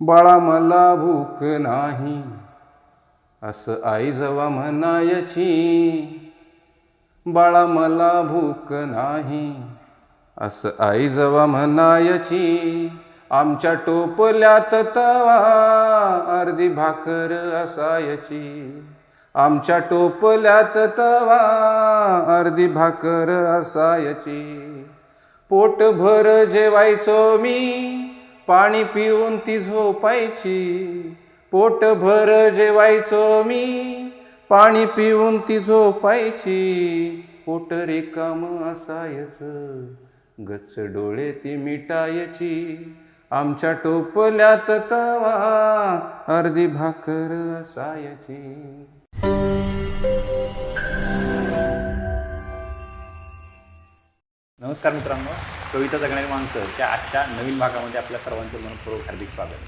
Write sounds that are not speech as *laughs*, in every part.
बाळा मला भूक नाही. असं आई जवा म्हणायची बाळा मला भूक नाही. असं आई जवा म्हणायची आमच्या टोपल्यात तवा अर्धी भाकर असायची. आमच्या टोपल्यात तवा अर्धी भाकर असायची. पोटभर जेवायचो मी पाणी पिऊन ती झोपायची. पोटभर जेवायचो मी पाणी पिऊन ती झोपायची. पोट रिकाम असायचं गच्च डोळे ती मिटायची. आमच्या टोपल्यात तवा अर्धी भाकर असायची. नमस्कार मित्रांनो. कविता जगणारी माणसं त्या आजच्या नवीन भागामध्ये आपल्या सर्वांचं मनपूर्वक हार्दिक स्वागत.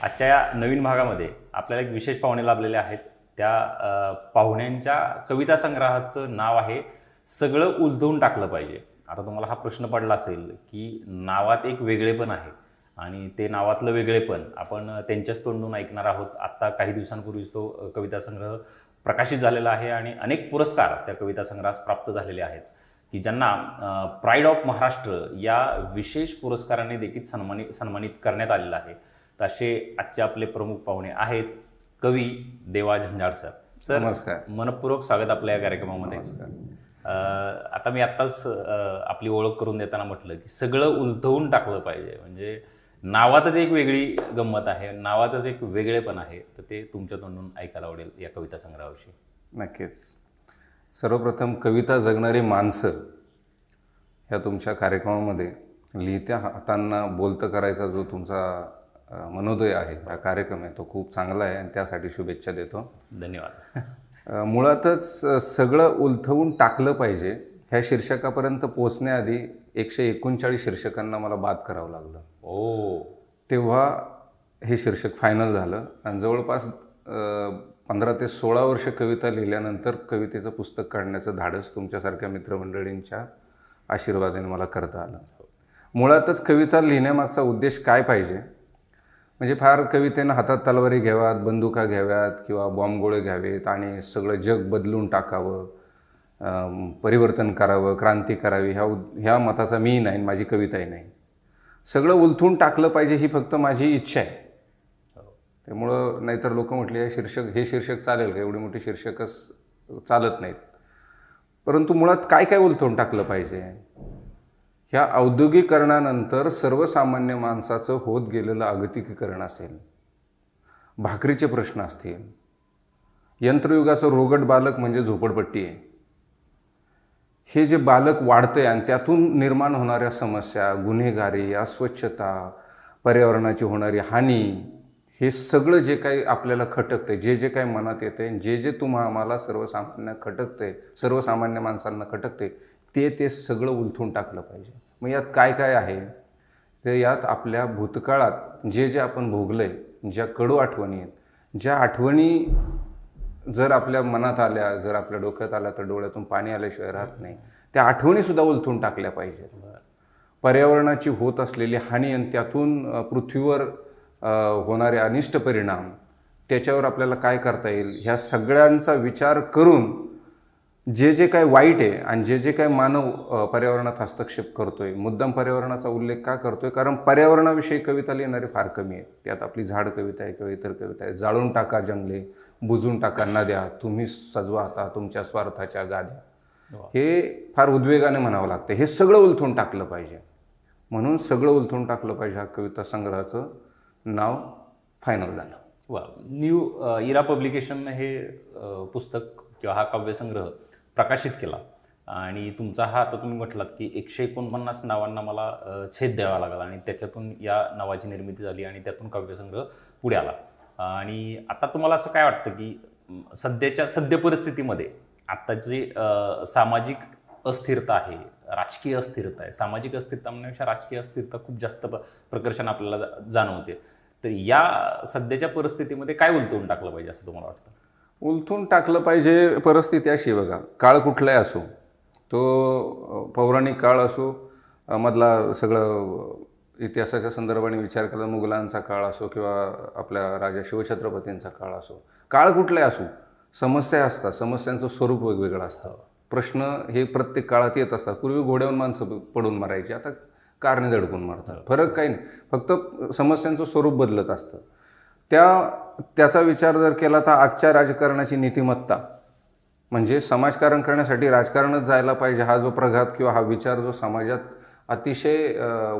आजच्या या नवीन भागामध्ये आपल्याला एक विशेष पाहुणे लाभलेले आहेत. त्या पाहुण्यांच्या कविता संग्रहाचं नाव आहे सगळं उलथवून टाकलं पाहिजे. आता तुम्हाला हा प्रश्न पडला असेल की नावात एक वेगळेपण आहे आणि ते नावातलं वेगळेपण आपण त्यांच्याच तोंडून ऐकणार आहोत. आत्ता काही दिवसांपूर्वीच तो कविता संग्रह प्रकाशित झालेला आहे आणि अनेक पुरस्कार त्या कविता संग्रहास प्राप्त झालेले आहेत. की ज्यांना प्राईड ऑफ महाराष्ट्र या विशेष पुरस्काराने देखील सन्मानित सन्मानित करण्यात आलेलं आहे. तर असे आजचे आपले प्रमुख पाहुणे आहेत कवी देवा झंझाळ सर. सर नमस्कार. मनपूर्वक स्वागत आपल्या या कार्यक्रमामध्ये. आता मी आत्ताच आपली ओळख करून देताना म्हटलं की सगळं उलथवून टाकलं पाहिजे. म्हणजे नावातच एक वेगळी गंमत आहे नावातच एक वेगळेपण आहे. तर ते तुमच्या तोंडून ऐकायला आवडेल या कविता संग्रहाविषयी. नक्कीच. सर्वप्रथम कविता जगणारी माणसं ह्या तुमच्या कार्यक्रमामध्ये लिहित्या हातांना बोलतं करायचा जो तुमचा मनोदय आहे हा कार्यक्रम आहे तो खूप चांगला आहे आणि त्यासाठी शुभेच्छा देतो. धन्यवाद. *laughs* मुळातच सगळं उलथवून टाकलं पाहिजे ह्या शीर्षकापर्यंत पोचण्याआधी एकशे एकोणचाळीस शीर्षकांना मला बाद करावं लागलं. ओ. तेव्हा हे शीर्षक फायनल झालं आणि जवळपास पंधरा ते सोळा वर्ष कविता लिहिल्यानंतर कवितेचं पुस्तक काढण्याचं धाडस तुमच्यासारख्या मित्रमंडळींच्या आशीर्वादाने मला करता आलं. मुळातच कविता लिहिण्यामागचा उद्देश काय पाहिजे? म्हणजे फार कवितेनं हातात तलवारी घ्याव्यात बंदुका घ्याव्यात किंवा बॉम्बगोळे घ्यावेत आणि सगळं जग बदलून टाकावं परिवर्तन करावं क्रांती करावी ह्या ह्या मताचा मी नाही माझी कविताही नाही. सगळं उलथून टाकलं पाहिजे ही फक्त माझी इच्छा आहे. त्यामुळं नाहीतर लोक म्हटले हे शीर्षक हे शीर्षक चालेल का? एवढी मोठी शीर्षकच चालत नाहीत. परंतु मुळात काय काय उलथून टाकलं पाहिजे? ह्या औद्योगिकरणानंतर सर्वसामान्य माणसाचं होत गेलेलं अगतिकीकरण असेल भाकरीचे प्रश्न असतील यंत्रयुगाचं रोगट बालक म्हणजे झोपडपट्टी आहे. हे जे बालक वाढतंय आणि त्यातून निर्माण होणाऱ्या समस्या गुन्हेगारी अस्वच्छता पर्यावरणाची होणारी हानी हे सगळं जे काही आपल्याला खटकतंय जे जे काही मनात येते जे जे तुम्हा आम्हाला सर्वसामान्य खटकते सर्वसामान्य माणसांना खटकते ते ते सगळं उलथून टाकलं पाहिजे. मग यात काय काय आहे? ते यात आपल्या भूतकाळात जे जे आपण भोगलंय ज्या कडू आठवणी आहेत ज्या आठवणी जर आपल्या मनात आल्या जर आपल्या डोक्यात आल्या तर डोळ्यातून पाणी आल्याशिवाय राहत नाही. त्या आठवणीसुद्धा उलथून टाकल्या पाहिजेत. पर्यावरणाची होत असलेली हानी आणि त्यातून पृथ्वीवर होणारे अनिष्ट परिणाम त्याच्यावर आपल्याला काय करता येईल? ह्या सगळ्यांचा विचार करून जे जे काय वाईट आहे आणि जे जे काय मानव पर्यावरणात हस्तक्षेप करतोय मुद्दाम पर्यावरणाचा उल्लेख का करतोय? कारण पर्यावरणाविषयी कविता लिहिणारे फार कमी आहेत. त्यात आपली झाड कविता आहे किंवा इतर कविता आहे जाळून टाका जंगले बुजून टाका नद्या तुम्ही सजवा आता तुमच्या स्वार्थाच्या गाद्या. हे फार उद्वेगाने म्हणावं लागतं. हे सगळं उलथून टाकलं पाहिजे. म्हणून सगळं उलथून टाकलं पाहिजे हा कविता संग्रहाचं. नाव फायनल झालं. वा न्यू इरा पब्लिकेशननं हे uh, पुस्तक किंवा हा काव्यसंग्रह प्रकाशित केला. आणि तुमचा हा आता तुम्ही म्हटलात की एकशे एकोणपन्नास नावांना मला uh, छेद द्यावा लागला आणि त्याच्यातून या नावाची निर्मिती झाली आणि त्यातून काव्यसंग्रह पुढे आला. आणि आता तुम्हाला असं काय वाटतं की सध्याच्या सद्य परिस्थितीमध्ये आत्ताची जी सामाजिक अस्थिरता आहे राजकीय अस्थिरता आहे. सामाजिक अस्थिरता म्हणण्यापेक्षा राजकीय अस्थिरता खूप जास्त प्रकर्षण आपल्याला जा- जाणवते. तर या सध्याच्या परिस्थितीमध्ये काय उलटवून टाकलं पाहिजे असं तुम्हाला वाटतं? उलथून टाकलं पाहिजे परिस्थिती अशी बघा. काळ कुठलाही असो तो पौराणिक काळ असो मधला सगळं इतिहासाच्या संदर्भाने विचार केला मुघलांचा काळ असो किंवा आपल्या राजा शिवछत्रपतींचा काळ असो काळ कुठलाही असो समस्या असतात. समस्यांचं स्वरूप वेगवेगळं असतं. प्रश्न हे प्रत्येक काळात येत असतात. पूर्वी घोड्याहून माणसं पडून मारायची. आता कारने धडकून मारतात. फरक काही नाही. फक्त समस्यांचं स्वरूप बदलत असतं. त्या त्याचा विचार जर केला तर आजच्या राजकारणाची नीतिमत्ता म्हणजे समाजकारण करण्यासाठी राजकारणच जायला पाहिजे हा जो प्रघात किंवा हा विचार जो समाजात अतिशय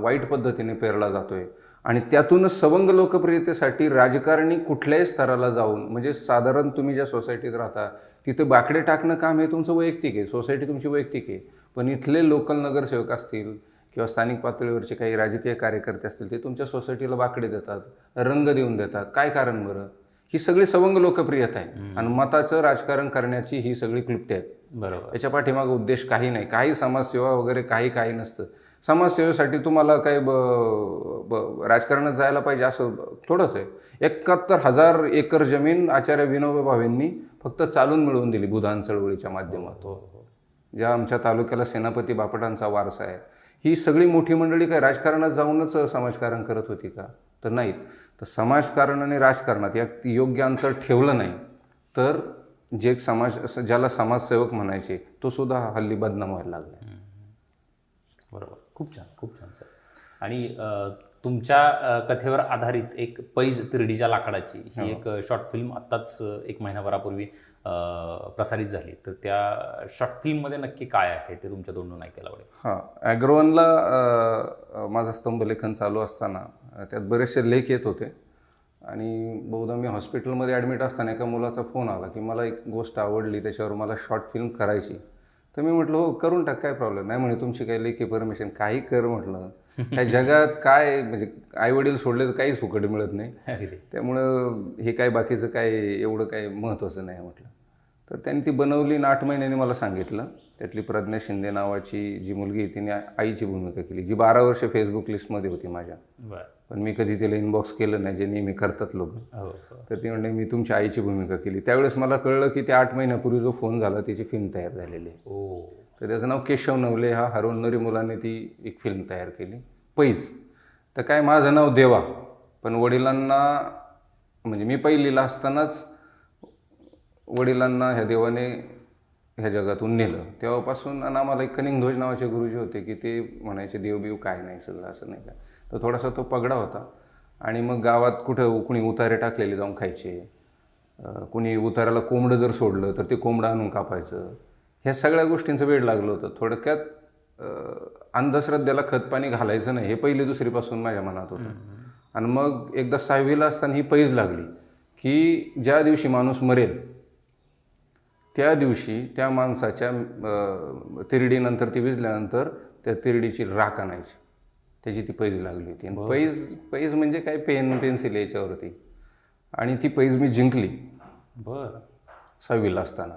वाईट पद्धतीने पेरला जातोय. आणि त्यातूनच सवंग लोकप्रियतेसाठी राजकारणी कुठल्याही स्तराला जाऊन म्हणजे साधारण तुम्ही ज्या सोसायटीत राहता तिथे बाकडे टाकणं काम हे तुमचं वैयक्तिक आहे. सोसायटी तुमची वैयक्तिक आहे. पण इथले लोकल नगरसेवक असतील किंवा स्थानिक पातळीवरचे काही राजकीय कार्यकर्ते असतील ते तुमच्या सोसायटीला बाकडे देतात रंग देऊन देतात. काय कारण बरं? ही सगळी सवंग लोकप्रियता आहे. आणि मताचं राजकारण करण्याची ही सगळी क्लुप्ती आहेत. बरोबर. याच्या पाठीमागे उद्देश काही नाही. काही समाजसेवा वगैरे काही काही नसतं. समाजसेवेसाठी तुम्हाला काही ब, ब राजकारणात जायला पाहिजे असं थोडंच आहे. एकाहत्तर हजार एकर जमीन आचार्य विनोबा भावेंनी फक्त चालून मिळवून दिली बुधान चळवळीच्या माध्यमातून. हो हो. ज्या आमच्या तालुक्याला सेनापती बापटांचा वारसा आहे. ही सगळी मोठी मंडळी काय राजकारणात जाऊनच समाजकारण करत होती का? तर नाहीत. तर समाजकारण आणि राजकारणात या योग्य अंतर ठेवलं नाही तर जे एक समाज ज्याला समाजसेवक म्हणायचे तो सुद्धा हल्ली बदनाम व्हायला लागला बरोबर. खूप छान खूप छान सर. आणि तुमच्या कथेवर आधारित एक पैज तिरडीच्या लाकडाची ही एक शॉर्ट फिल्म आत्ताच एक महिनाभरापूर्वी प्रसारित झाली. तर त्या शॉर्ट फिल्ममध्ये नक्की काय आहे ते तुमच्या तोंडून ऐकायला आवडेल? हां ॲग्रोवनला माझं स्तंभलेखन चालू असताना त्यात बरेचसे लेख येत होते. आणि बहुधा मी हॉस्पिटलमध्ये ॲडमिट असताना एका मुलाचा फोन आला की मला एक गोष्ट आवडली त्याच्यावर मला शॉर्ट फिल्म करायची. तर मी म्हटलं हो करून टाक काय प्रॉब्लेम नाही. म्हणे तुमची काही लेखी परमिशन काही कर म्हटलं. काय जगात काय म्हणजे आईवडील सोडले तर काहीच फुकट मिळत नाही. त्यामुळं हे काय बाकीचं काय एवढं काय महत्त्वाचं नाही म्हटलं. तर त्यांनी ती बनवली आणि आठ महिन्यांनी मला सांगितलं. त्यातली प्रज्ञा शिंदे नावाची जी मुलगी तिने आईची भूमिका केली जी बारा वर्ष फेसबुक लिस्टमध्ये होती माझ्या. पण मी कधी तिला इनबॉक्स केलं नाही जे नेहमी करतात लोक. हो हो. तर ती म्हणले मी तुमच्या आईची भूमिका केली. त्यावेळेस मला कळलं की त्या आठ महिन्यापूर्वी जो फोन झाला त्याची फिल्म तयार झालेली आहे. तर त्याचं नाव केशव नवले हा हरवणारी मुलाने ती एक फिल्म तयार केली. पैज. तर काय माझं नाव देवा. पण वडिलांना म्हणजे मी पहिलीला असतानाच वडिलांना ह्या देवाने ह्या जगातून नेलं. तेव्हापासून आणि आम्हाला एक कनिंग ध्वज नावाचे गुरुजी होते की ते म्हणायचे देवबिव काय नाही सगळं असं नाही का? तर थोडासा तो पगडा होता. आणि मग गावात कुठं कुणी उतारे टाकलेले जाऊन खायचे. कुणी उताराला कोंबडं जर सोडलं तर ते कोंबडं आणून कापायचं. ह्या सगळ्या गोष्टींचं वेळ लागलं होतं. थोडक्यात अंधश्रद्धेला खतपाणी घालायचं नाही हे पहिली दुसरीपासून माझ्या मनात होतं. आणि मग एकदा सहावीला असताना ही पैज लागली की ज्या दिवशी माणूस मरेल त्या दिवशी त्या माणसाच्या तिरडीनंतर ती विजल्यानंतर त्या तिरडीची राख आणायची. त्याची ती पैज लागली होती. आणि पैज पैज म्हणजे काय? पेन पेन्सिल याच्यावरती. आणि ती पैज मी जिंकली. बरं. सहावीला असताना.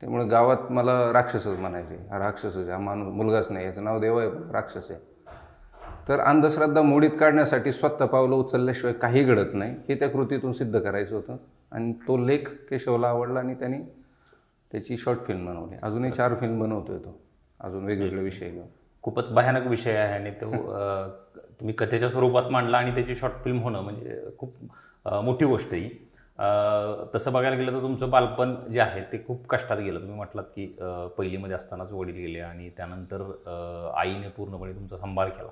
त्यामुळे गावात मला राक्षसच म्हणायचे. हा राक्षसच आहे. हा माणूस मुलगाच नाही. याचं नाव देव आहे पण राक्षस आहे. तर अंधश्रद्धा मोडीत काढण्यासाठी स्वतः पावलं उचलल्याशिवाय काही घडत नाही. हे त्या कृतीतून सिद्ध करायचं होतं. आणि तो लेख केशवला आवडला आणि त्यांनी त्याची शॉर्ट फिल्म बनवली. अजूनही चार फिल्म बनवतोय तो. अजून वेगवेगळे विषय घेऊन. खूपच भयानक विषय आहे आणि तो *laughs* तुम्ही कथेच्या स्वरूपात मांडला आणि त्याची शॉर्ट फिल्म होणं म्हणजे खूप मोठी गोष्ट आहे ही. तसं बघायला गेलं तर तुमचं बालपण जे आहे ते खूप कष्टात गेलं. तुम्ही म्हटलात की पहिलीमध्ये असतानाच वडील गेले आणि त्यानंतर आईने पूर्णपणे तुमचा सांभाळ केला.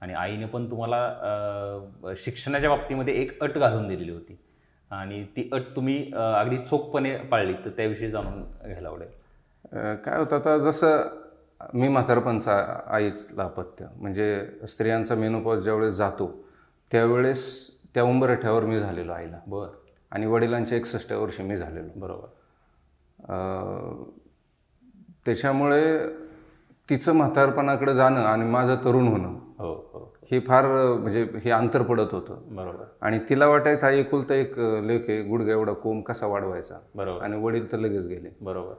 आणि आईने पण तुम्हाला शिक्षणाच्या बाबतीमध्ये एक अट घालून दिलेली होती. आणि ती अट तुम्ही अगदी चोखपणे पाळली तर त्याविषयी जाणून घ्यायला आवडेल. काय होतं आता जसं मी म्हातारपणचा आईचं अपत्य म्हणजे स्त्रियांचा मेनोपॉज ज्यावेळेस जातो त्यावेळेस त्या उंबरठ्यावर मी झालेलो आईला. बरं. आणि वडिलांच्या एकसष्टव्या वर्षी मी झालेलो. बरोबर. त्याच्यामुळे तिचं म्हातारपणाकडे जाणं आणि माझं तरुण होणं हो हो हे फार म्हणजे हे अंतर पडत होतं. बरोबर. आणि तिला वाटायचं आई एकुलता एक लेख आहे गुडघा एवढा कोंब कसा वाढवायचा? बरोबर. आणि वडील तर लगेच गेले. बरोबर.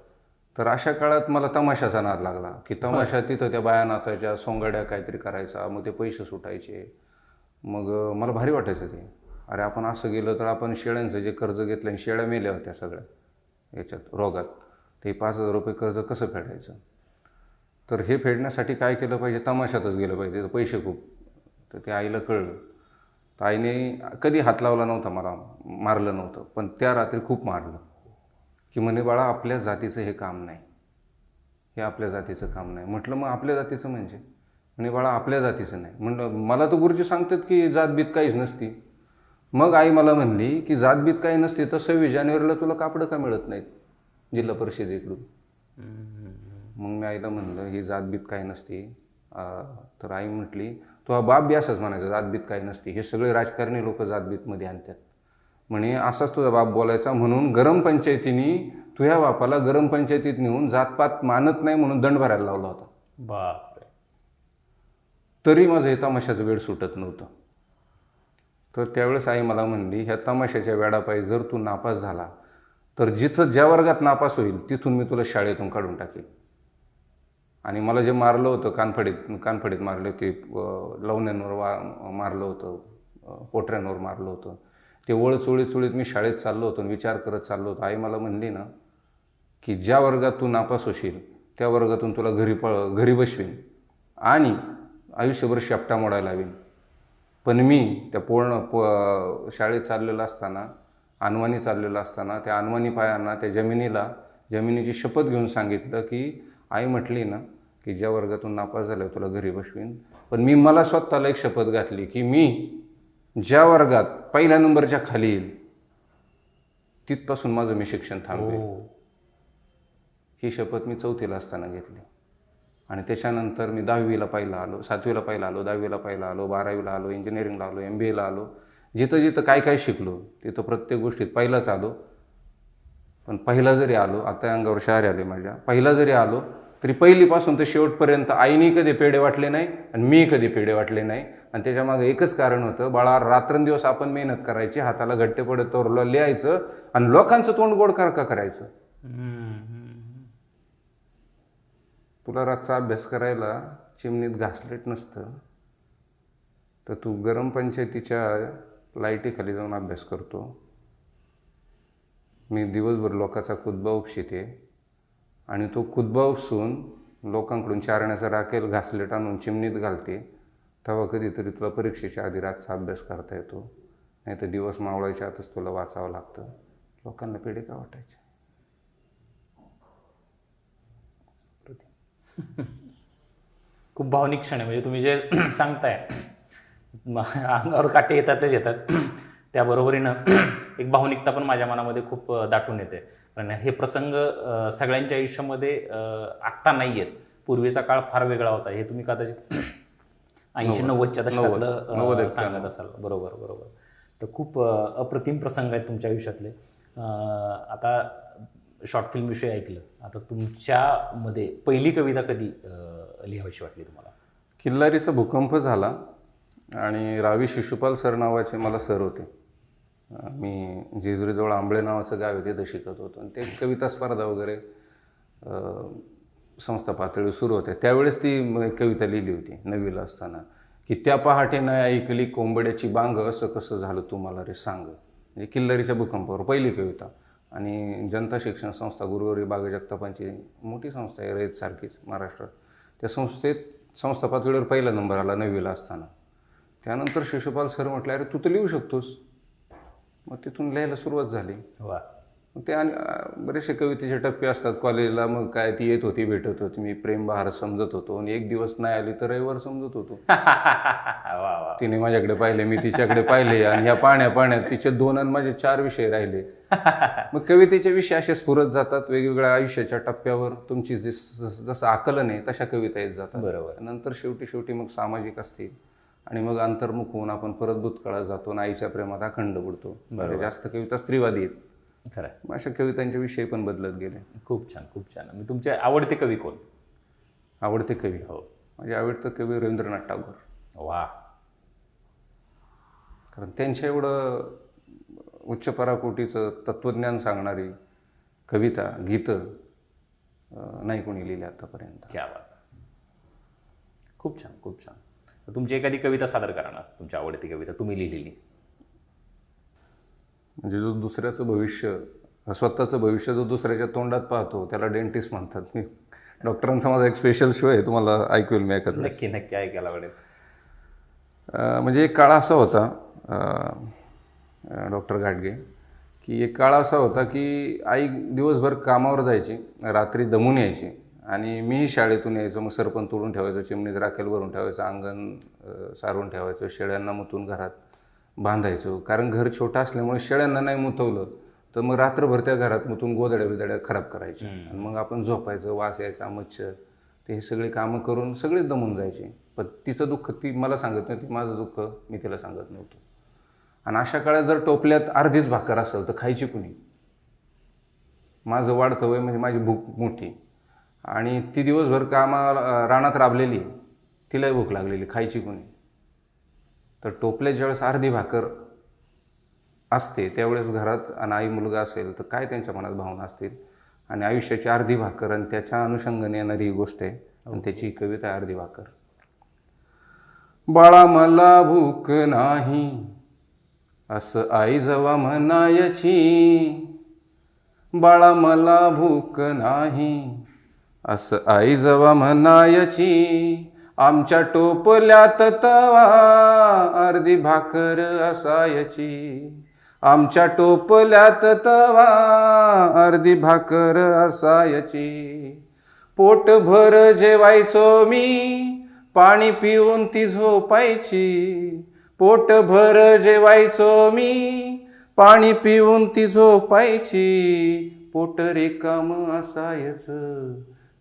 तर अशा काळात मला तमाशाचा नाद लागला की तमाशा तिथं त्या बाया नाचायच्या सोंगाड्या काहीतरी करायचा मग ते पैसे सुटायचे. मग मला भारी वाटायचं ते. अरे आपण असं गेलं तर आपण शेळ्यांचं जे कर्ज घेतलं आणि शेळ्या मेल्या होत्या सगळ्या याच्यात रोगात ते पाच हजार रुपये कर्ज कसं फेडायचं? तर हे फेडण्यासाठी काय केलं पाहिजे? तमाशातच गेलं पाहिजे. तर पैसे खूप तर ते आईला कळलं. तर आईने कधी हात लावला नव्हता मला मारलं नव्हतं पण त्या रात्री खूप मारलं. की म्हणे बाळा आपल्या जातीचं हे काम नाही. हे आपल्या जातीचं काम नाही. म्हटलं मग आपल्या जातीचं म्हणजे? म्हणे बाळा आपल्या जातीचं नाही. म्हणलं मला तर गुरुजी सांगतात की जातबीत काहीच नसती. मग आई मला म्हणली की जातबीत काही नसते तर सव्वीस जानेवारीला तुला कापडं का मिळत नाहीत जिल्हा परिषदेकडून मग मी आईला म्हणलं ही जातबीत काही नसती. तर आई म्हटली तो हा बाप बी असंच म्हणायचा जातबीत काही नसती. हे सगळे राजकारणी लोक जातबीतमध्ये आणतात. म्हणे असाच तुझा बाप बोलायचा म्हणून गरम पंचायतीने तुझ्या बापाला गरम पंचायतीत नेऊन जातपात मानत नाही म्हणून दंड भरायला लावला होता. बापरे. तरी माझं हे तमाशाचं वेळ सुटत नव्हतं. तर त्यावेळेस आई मला म्हणली ह्या तमाशाच्या वेळापायी जर तू नापास झाला तर जिथं ज्या वर्गात नापास होईल तिथून मी तुला शाळेतून काढून टाकेल आणि मला जे मारलं होतं कानफडीत कानफडीत मारले ते लवण्यांवर वा मारलं होतं पोटऱ्यांवर मारलं होतं. ते वळ चोळीत चोळीत मी शाळेत चाललो होतो विचार करत चाललो होतो. आई मला म्हणली ना की ज्या वर्गात तू नापास होशील त्या वर्गातून तुला घरी पळ घरी बसवीन आणि आयुष्यभर शेपटा मोडायला लावीन. पण मी त्या पूर्ण प शाळेत चाललेलं असताना अनवाणी चाललेलं असताना त्या अनवाणी पायांना त्या जमिनीला जमिनीची शपथ घेऊन सांगितलं की आई म्हटली ना की ज्या वर्गातून नापास झालं तुला घरी बसवीन. पण मी मला स्वतःला एक शपथ घातली की मी ज्या वर्गात पहिल्या नंबरच्या खाली येईल तिथपासून माझं मी शिक्षण थांबवेन. ही. शपथ मी चौथीला असताना घेतली. आणि त्याच्यानंतर मी दहावीला पहिला आलो सातवीला पहिला आलो दहावीला पहिला आलो बारावीला आलो इंजिनिअरिंगला आलो एम बी एला आलो. जिथं जिथं काय काय शिकलो तिथं प्रत्येक गोष्टीत पहिलाच आलो. पण पहिला जरी आलो आता अंगावर शहर आले माझ्या. पहिला जरी आलो तरी पहिलीपासून तर शेवटपर्यंत आईने कधी पेढे वाटले नाही आणि मी कधी पेढे वाटले नाही. आणि त्याच्यामागे एकच कारण होतं बाळा रात्रंदिवस आपण मेहनत करायची हाताला घट्टे पडत तोरला लिहायचं आणि लोकांचं तोंड गोड कर का करायचं? तुला रातचा अभ्यास करायला चिमणीत घासलेट नसतं तर तू गरम पंचायतीच्या लाईटीखाली जाऊन अभ्यास करतो. मी दिवसभर लोकांचा कुदबा उपशिते आणि तो कुदबा उपसून लोकांकडून चारण्याचा राखेल घासलेट आणून चिमणीत घालते तेव्हा कधीतरी तुला परीक्षेच्या आधी रातचा अभ्यास करता येतो. नाही तर दिवस मावळायच्या आतच तुला वाचावं लागतं. लोकांना पेढे का वाटायचे? खूप भावनिक क्षण आहे. म्हणजे तुम्ही जे *clears throat* सांगताय अंगावर काटे येतातच येतात. *clears throat* त्याबरोबरीनं *clears throat* एक भावनिकता पण माझ्या मनामध्ये खूप दाटून येते. कारण हे प्रसंग सगळ्यांच्या आयुष्यामध्ये आत्ता नाही आहेत पूर्वीचा काळ फार वेगळा होता. हे तुम्ही कदाचित ऐंशी नव्वदच्या दशकातलं सांगत असाल. बरोबर बरोबर. तर खूप अप्रतिम प्रसंग आहेत तुमच्या आयुष्यातले. आता शॉर्ट फिल्म विषयी ऐकलं. आता तुमच्यामध्ये पहिली कविता कधी लिहावीशी वाटली तुम्हाला? किल्लारीचा भूकंप झाला आणि रावी शिशुपाल सर नावाचे मला सर होते. मी जेजुरीजवळ आंबळे नावाचं गाव आहे तिथं शिकत होतो. आणि ते कविता स्पर्धा वगैरे संस्था पातळीवर सुरू होत्या. त्यावेळेस ती कविता लिहिली होती नवीला असताना की त्या पहाटे न ऐकली कोंबड्याची बांग असं कसं झालं तुम्हाला रे सांग. म्हणजे किल्लरीच्या भूकंपावर पहिली कविता. आणि जनता शिक्षण संस्था गुरुवारी बाग जगतापांची मोठी संस्था आहे रयत सारखीच महाराष्ट्रात त्या संस्थेत संस्था पातळीवर पहिला नंबर आला नववीला असताना. त्यानंतर शिशुपाल सर म्हटलं अरे तू तर लिहू शकतोस. मग तिथून लिहायला सुरुवात झाली. वा. मग ते आणि बरेचसे कवितेचे टप्पे असतात कॉलेजला मग काय ती येत होती भेटत होती मी प्रेम बहार समजत होतो. आणि एक दिवस नाही आली तर रविवार समजत होतो. *laughs* तिने माझ्याकडे पाहिले मी तिच्याकडे पाहिले आणि ह्या पाण्या पाण्यात तिचे दोन आणि माझे चार विषय राहिले. *laughs* मग कवितेचे विषय असे स्फुरत जातात वेगवेगळ्या आयुष्याच्या टप्प्यावर तुमची जी जसं आकलन आहे तशा कविता येत जातात. बरोबर. नंतर शेवटी शेवटी मग सामाजिक असतील. आणि मग अंतर्मुख होऊन आपण परत भूतकाळात जातो आणि आईच्या प्रेमात अखंड बुडतो. म्हणजे जास्त कविता स्त्रीवादी आहेत. खरं अशा कवितांचे विषय पण बदलत गेले. खूप छान खूप छान. मी तुमचे आवडते कवी कोण? आवडते कवी. हो. माझे आवडतं कवी रवींद्रनाथ टागोर. वा. कारण त्यांच्या एवढं उच्च पराकोटीचं तत्त्वज्ञान सांगणारी कविता गीतं नाही कोणी लिहिली आतापर्यंत. क्या बात. खूप छान खूप छान. तुमची एखादी कविता सादर करा ना तुमची आवडती कविता तुम्ही लिहिलेली. म्हणजे जो दुसऱ्याचं भविष्य स्वतःचं भविष्य जो दुसऱ्याच्या तोंडात पाहतो त्याला डेंटिस्ट म्हणतात. मी डॉक्टरांचा माझा एक स्पेशल शो आहे तुम्हाला ऐकवेल मी वेळेस. नक्की नक्की ऐकायला आवडेल म्हणजे एक काळ असा होता डॉक्टर घाटगे की एक काळ असा होता की आई दिवसभर कामावर जायची रात्री दमून यायची. आणि मीही शाळेतून यायचो मग सरपण तोडून ठेवायचो चिमणीत राखेल भरून ठेवायचं अंगण सारून ठेवायचं शेळ्यांना मुतून घरात बांधायचो. कारण घर छोटं असल्यामुळे शेळ्यांना नाही मुतवलं तर मग रात्रभर त्या घरात मुतून गोदड्या बिदड्या खराब करायचे. आणि मग आपण झोपायचं वास यायचा मच्छर ते हे सगळी कामं करून सगळे दमून जायचे. पण तिचं दुःख ती मला सांगत नव्हती माझं दुःख मी तिला सांगत नव्हतो. आणि अशा काळात जर टोपल्यात अर्धीच भाकर असेल तर खायची कुणी? माझं वाढतं वय म्हणजे माझी भूक मोठी. आणि ती दिवसभर कामाला रानात राबलेली. तिलाही भूक लागलेली खायची कुणी. तर टोपल्या ज्यावेळेस अर्धी भाकर असते त्यावेळेस घरात आणि आई मुलगा असेल तर काय त्यांच्या मनात भावना असतील? आणि आयुष्याची अर्धी भाकर आणि त्याच्या अनुषंगाने येणारी ही गोष्ट आहे आणि त्याची कविता आहे अर्धी भाकर. बाळा मला भूक नाही. असं आई जवा म्हणायची. बाळा मला भूक नाही. असं आई जवा म्हणायची आमच्या टोपल्यात तवा अर्धी भाकर असायची. आमच्या टोपल्यात तवा अर्धी भाकर असायची. पोटभर जेवायचो मी पाणी पिऊन ती झोपायची. पोटभर जेवायचो मी पाणी पिऊन ती झोपायची. पोट रिकाम असायचं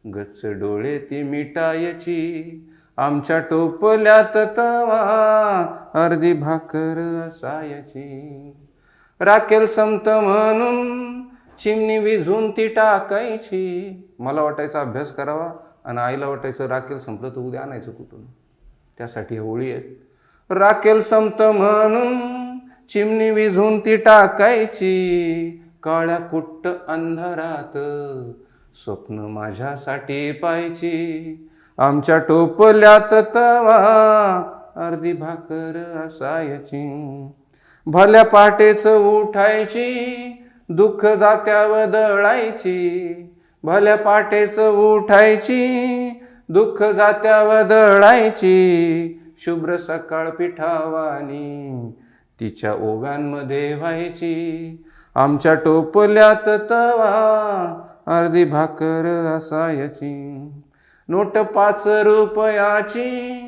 गच्च डोळे ती मिटायची. आमच्या टोपल्यात तवा अर्धी भाकर असायची. राखेल संत म्हणून चिमणी विझून ती टाकायची. मला वाटायचा अभ्यास करावा आणि आईला वाटायचं राखेल संपलं तर उद्या आणायचं कुठून? त्यासाठी होळी आहेत. राखेल संत म्हणून चिमणी विझून ती टाकायची. काळ्या कुट्ट अंधारात स्वप्न माझ्यासाठी पाहायची. आमच्या टोपल्यात तवा अर्धी भाकर असायची. भल्या पाटेच उठायची दुःख जात्यावर दळायची. भल्या पाटेच उठायची दुःख जात्यावर दळायची. शुभ्र सकाळ पिठावानी तिच्या ओव्यांमध्ये व्हायची. आमच्या टोपल्यात तवा अर्धी भाकर असायची. नोट पाच रुपयाची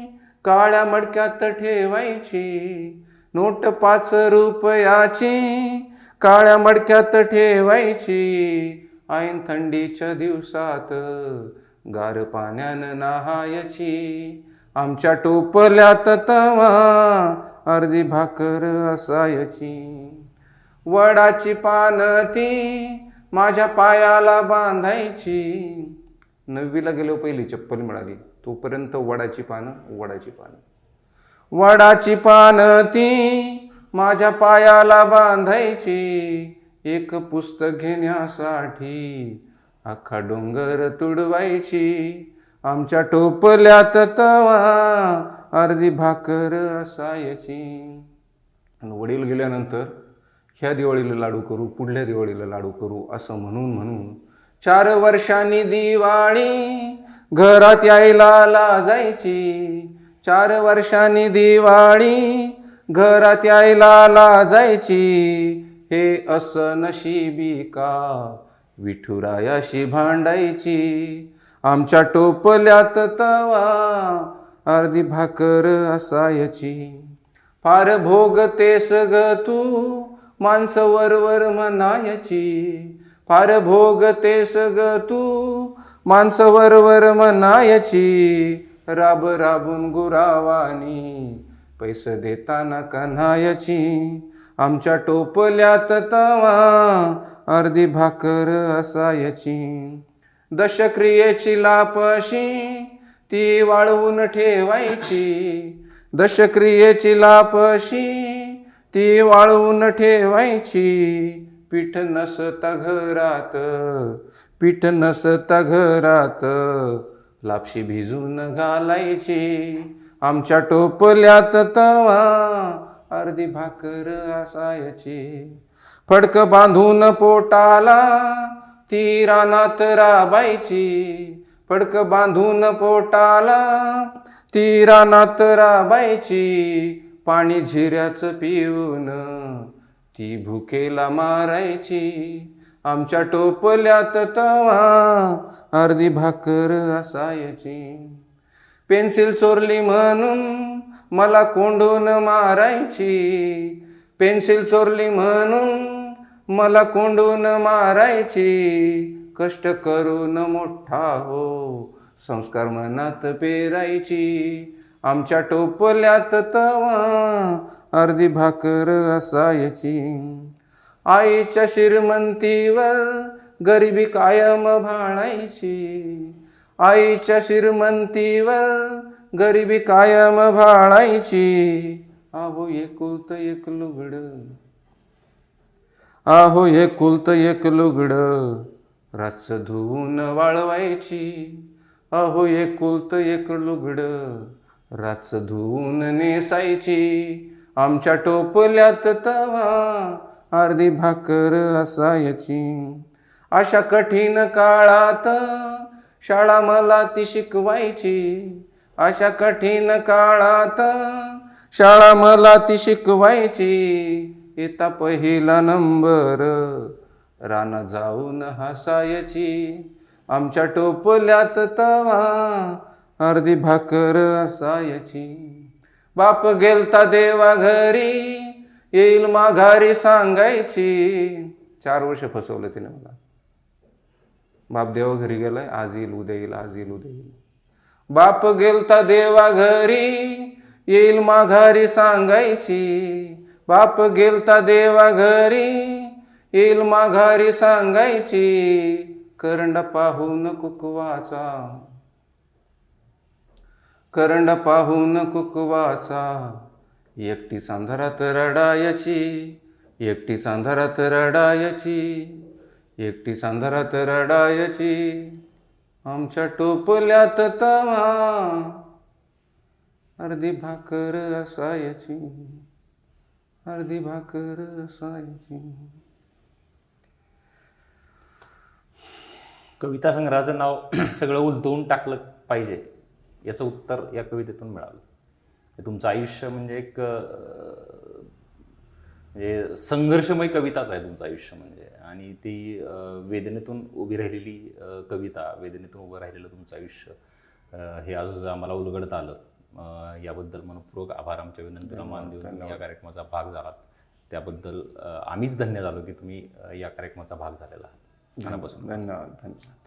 काळ्या मडक्यात ठेवायची. नोट पाच रुपयाची काळ्या मडक्यात ठेवायची. ऐन थंडीच्या दिवसात गार पाण्यानं नहायची. आमच्या टोपल्यात तवा अर्धी भाकर असायची. वडाची पान ती माझ्या पायाला बांधायची. नववीला गेलो पहिली चप्पल मिळाली. तोपर्यंत वडाची पानं वडाची पानं. वडाची पानं ती माझ्या पायाला बांधायची. एक पुस्तक घेण्यासाठी अख्खा डोंगर तुडवायची. आमच्या टोपल्यात तवा अर्धी भाकर असायची. आणि वडील गेल्यानंतर ह्या दिवाळीला लाडू करू पुढल्या दिवाळीला लाडू करू असं म्हणून म्हणून चार वर्षांनी दिवाळी घरात यायला लाजायची. चार वर्षांनी दिवाळी घरात यायला लाजायची. हे असं नशिबी का? विठुरायाशी भांडायची. आमच्या टोपल्यात तवा अर्धी भाकर असायची. फार भोगतेस ग तू माणसं वरवर म्हणायची फार भोग ते सग तू माणसं वरवर म्हणायची राब राबून गुरावानी पैसे देताना कन्हायची. आमच्या टोपल्यात तवा अर्धी भाकर असायची. दशक्रियेची लापशी ती वाळवून ठेवायची. दशक्रियेची लापशी ती वाळवून ठेवायची. पीठ नसता घरात पीठ नसता घरात. लापशी भिजून घालायची. आमच्या टोपल्यात तवा अर्धी भाकर असायची. फडक बांधून पोटाला ती रानात राबायची. फडक बांधून पोटाला ती रानात राबायची. पाणी झिऱ्याचं पिऊन ती भुकेला मारायची. आमच्या टोपल्यात तवा अर्धी भाकर असायची. पेन्सिल चोरली म्हणून मला कोंडून मारायची. पेन्सिल चोरली म्हणून मला कोंडून मारायची. कष्ट करून मोठा हो संस्कार मनात पेरायची. आमच्या टोपल्यात तवा अर्धी भाकर असायची. आईच्या श्रीमंतीवर गरिबी कायम भाळायची. आईच्या श्रीमंतीवर गरिबी कायम भाळायची. आहो एकुलत एक लुगड. आहो एकुलत एक लुगड रातच धुवून वाळवायची. अहो एकुलत एक लुगड रातच धुवून नेसायची. आमच्या टोपल्यात तवा अर्धी भाकर असायची. अशा कठीण काळात शाळा मला ती शिकवायची. अशा कठीण काळात शाळा मला ती शिकवायची. येता पहिला नंबर राना जाऊन हसायची. आमच्या टोपल्यात तवा अर्धी भाकर असायची. बाप गेलता देवा घरी येईल माघारी सांगायची. चार वर्ष फसवलं तिने मला. बाप देवा घरी गेलाय आज येईल उद्या येईल आज येईल उद्या येईल. बाप गेलता देवा घरी येईल माघारी सांगायची. बाप गेलता देवा घरी येईल माघारी सांगायची. करंड पाहून कुकवाचा करंड पाहून कुकवाचा. एकटी अंधारात रडायची एकटी अंधारात रडायची एकटी अंधारात रडायची. आमच्या टोपल्यात तवा अर्धी भाकर असायची अर्धी भाकर असायची. कविता संग्रहाचं नाव *clears throat* सगळं उलटवून टाकलं पाहिजे. याचं उत्तर या कवितेतून मिळालं. तुमचं आयुष्य म्हणजे एक म्हणजे संघर्षमय कविताच आहे तुमचं आयुष्य म्हणजे. आणि ती वेदनेतून उभी राहिलेली कविता वेदनेतून उभं राहिलेलं तुमचं आयुष्य हे आज आम्हाला उलगडता आलं. याबद्दल मनपूर्वक आभार आमच्या विनंतीला मान देऊन तुम्ही या कार्यक्रमाचा भाग झालात. त्याबद्दल आम्हीच धन्य झालो की तुम्ही या कार्यक्रमाचा भाग झालेला आहात. मनापासून धन्यवाद धन्यवाद.